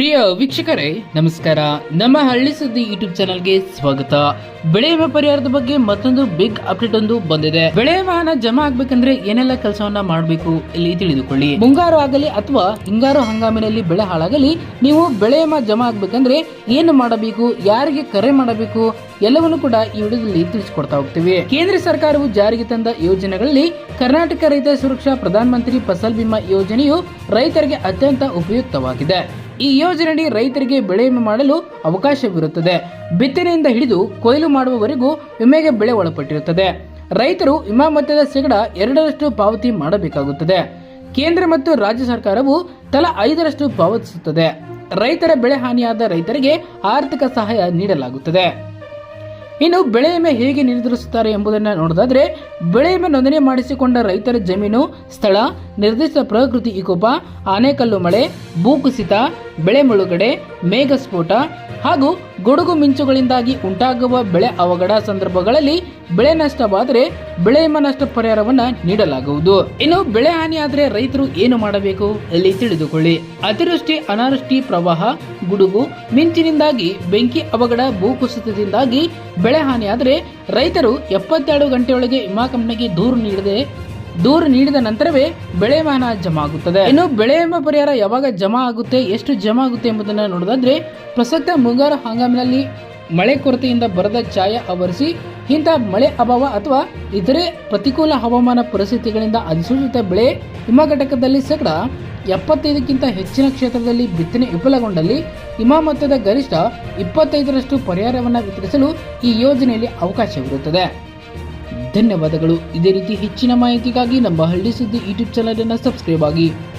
ಪ್ರಿಯ ವೀಕ್ಷಕರೇ, ನಮಸ್ಕಾರ. ನಮ್ಮ ಹಳ್ಳಿ ಸುದ್ದಿ ಯೂಟ್ಯೂಬ್ ಚಾನಲ್ಗೆ ಸ್ವಾಗತ. ಬೆಳೆ ವಿಮೆ ಪರಿಹಾರದ ಬಗ್ಗೆ ಮತ್ತೊಂದು ಬಿಗ್ ಅಪ್ಡೇಟ್ ಒಂದು ಬಂದಿದೆ. ಬೆಳೆ ವಾಹನ ಜಮಾ ಆಗ್ಬೇಕಂದ್ರೆ ಏನೆಲ್ಲ ಕೆಲಸವನ್ನ ಮಾಡಬೇಕು ಇಲ್ಲಿ ತಿಳಿದುಕೊಳ್ಳಿ. ಮುಂಗಾರು ಆಗಲಿ ಅಥವಾ ಹಿಂಗಾರು ಹಂಗಾಮಿನಲ್ಲಿ ಬೆಳೆ ಹಾಳಾಗಲಿ, ನೀವು ಬೆಳೆ ವಿಮೆ ಜಮಾ ಆಗ್ಬೇಕಂದ್ರೆ ಏನು ಮಾಡಬೇಕು, ಯಾರಿಗೆ ಕರೆ ಮಾಡಬೇಕು, ಎಲ್ಲವನ್ನು ಕೂಡ ಈ ವಿಡಿಯೋದಲ್ಲಿ ತಿಳಿಸಿಕೊಡ್ತಾ ಹೋಗ್ತೀವಿ. ಕೇಂದ್ರ ಸರ್ಕಾರವು ಜಾರಿಗೆ ತಂದ ಯೋಜನೆಗಳಲ್ಲಿ ಕರ್ನಾಟಕ ರೈತ ಸುರಕ್ಷಾ ಪ್ರಧಾನ ಮಂತ್ರಿ ಫಸಲ್ ಬಿಮಾ ಯೋಜನೆಯು ರೈತರಿಗೆ ಅತ್ಯಂತ ಉಪಯುಕ್ತವಾಗಿದೆ. ಈ ಯೋಜನೆಯಡಿ ರೈತರಿಗೆ ಬೆಳೆ ವಿಮೆ ಮಾಡಲು ಅವಕಾಶವಿರುತ್ತದೆ. ಬಿತ್ತನೆಯಿಂದ ಹಿಡಿದು ಕೊಯ್ಲು ಮಾಡುವವರೆಗೂ ವಿಮೆಗೆ ಬೆಳೆ ಒಳಪಟ್ಟಿರುತ್ತದೆ. ರೈತರು ವಿಮಾ ಮೊತ್ತದ ಶೇಕಡ ಎರಡರಷ್ಟು ಪಾವತಿ ಮಾಡಬೇಕಾಗುತ್ತದೆ. ಕೇಂದ್ರ ಮತ್ತು ರಾಜ್ಯ ಸರ್ಕಾರವು ತಲಾ ಐದರಷ್ಟು ಪಾವತಿಸುತ್ತದೆ. ರೈತರ ಬೆಳೆ ಹಾನಿಯಾದ ರೈತರಿಗೆ ಆರ್ಥಿಕ ಸಹಾಯ ನೀಡಲಾಗುತ್ತದೆ. ಇನ್ನು ಬೆಳೆ ವಿಮೆ ಹೇಗೆ ನಿರ್ಧರಿಸುತ್ತಾರೆ ಎಂಬುದನ್ನು ನೋಡೋದಾದ್ರೆ, ಬೆಳೆ ವಿಮೆ ನೋಂದಣಿ ಮಾಡಿಸಿಕೊಂಡ ರೈತರ ಜಮೀನು, ಸ್ಥಳ, ನಿರ್ದಿಷ್ಟ ಪ್ರಕೃತಿ ಇಕೋಪ ಆನೆಕಲ್ಲು ಮಳೆ, ಭೂಕುಸಿತ ಬೆಳೆ ಮುಳುಗಡೆ ಮೇಘಸ್ಫೋಟ ಹಾಗೂ ಗುಡುಗು ಮಿಂಚುಗಳಿಂದಾಗಿ ಉಂಟಾಗುವ ಬೆಳೆ ಅವಘಡ ಸಂದರ್ಭಗಳಲ್ಲಿ ಬೆಳೆ ನಷ್ಟವಾದರೆ ಬೆಳೆ ವಿಮಾ ನಷ್ಟ ಪರಿಹಾರವನ್ನ ನೀಡಲಾಗುವುದು. ಇನ್ನು ಬೆಳೆ ಹಾನಿಯಾದರೆ ರೈತರು ಏನು ಮಾಡಬೇಕು ಇಲ್ಲಿ ತಿಳಿದುಕೊಳ್ಳಿ. ಅತಿವೃಷ್ಟಿ, ಅನಾವೃಷ್ಟಿ ಪ್ರವಾಹ, ಗುಡುಗು ಮಿಂಚಿನಿಂದಾಗಿ, ಬೆಂಕಿ ಅವಘಡ, ಭೂಕುಸಿತದಿಂದಾಗಿ ಬೆಳೆ ಹಾನಿಯಾದರೆ ರೈತರು ಎಪ್ಪತ್ತೆರಡು ಗಂಟೆಯೊಳಗೆ ವಿಮಾ ಕಂಪನಿಗೆ ದೂರು ನೀಡದೆ ದೂರು ನೀಡಿದ ನಂತರವೇ ಬೆಳೆ ಮಾನ ಜಮಾ ಆಗುತ್ತದೆ ಇನ್ನು ಬೆಳೆ ಎಂಬ ಪರಿಹಾರ ಯಾವಾಗ ಜಮಾ ಆಗುತ್ತೆ, ಎಷ್ಟು ಜಮಾ ಆಗುತ್ತೆ ಎಂಬುದನ್ನು ನೋಡೋದಾದ್ರೆ, ಪ್ರಸಕ್ತ ಮುಂಗಾರು ಹಂಗಾಮಿನಲ್ಲಿ ಮಳೆ ಕೊರತೆಯಿಂದ ಬರದ ಛಾಯ ಆವರಿಸಿ ಇಂತಹ ಮಳೆ ಅಭಾವ ಅಥವಾ ಇತರೆ ಪ್ರತಿಕೂಲ ಹವಾಮಾನ ಪರಿಸ್ಥಿತಿಗಳಿಂದ ಅಧಿಸೂಚಿತ ಬೆಳೆ ಹಿಮ ಘಟಕದಲ್ಲಿ ಶೇಕಡ ಎಪ್ಪತ್ತೈದಕ್ಕಿಂತ ಹೆಚ್ಚಿನ ಕ್ಷೇತ್ರದಲ್ಲಿ ಬಿತ್ತನೆ ವಿಫಲಗೊಂಡಲ್ಲಿ ಹಿಮ ಮೊತ್ತದ ಗರಿಷ್ಠ ಇಪ್ಪತ್ತೈದರಷ್ಟು ಪರಿಹಾರವನ್ನು ವಿತರಿಸಲು ಈ ಯೋಜನೆಯಲ್ಲಿ ಅವಕಾಶವಿರುತ್ತದೆ. ಧನ್ಯವಾದಗಳು. ಇದೇ ರೀತಿ ಹೆಚ್ಚಿನ ಮಾಹಿತಿಗಾಗಿ ನಮ್ಮ ಹಳ್ಳಿ ಸುದ್ದಿ ಯೂಟ್ಯೂಬ್ ಚಾನಲ್ ಅನ್ನು ಸಬ್ಸ್ಕ್ರೈಬ್ ಆಗಿ.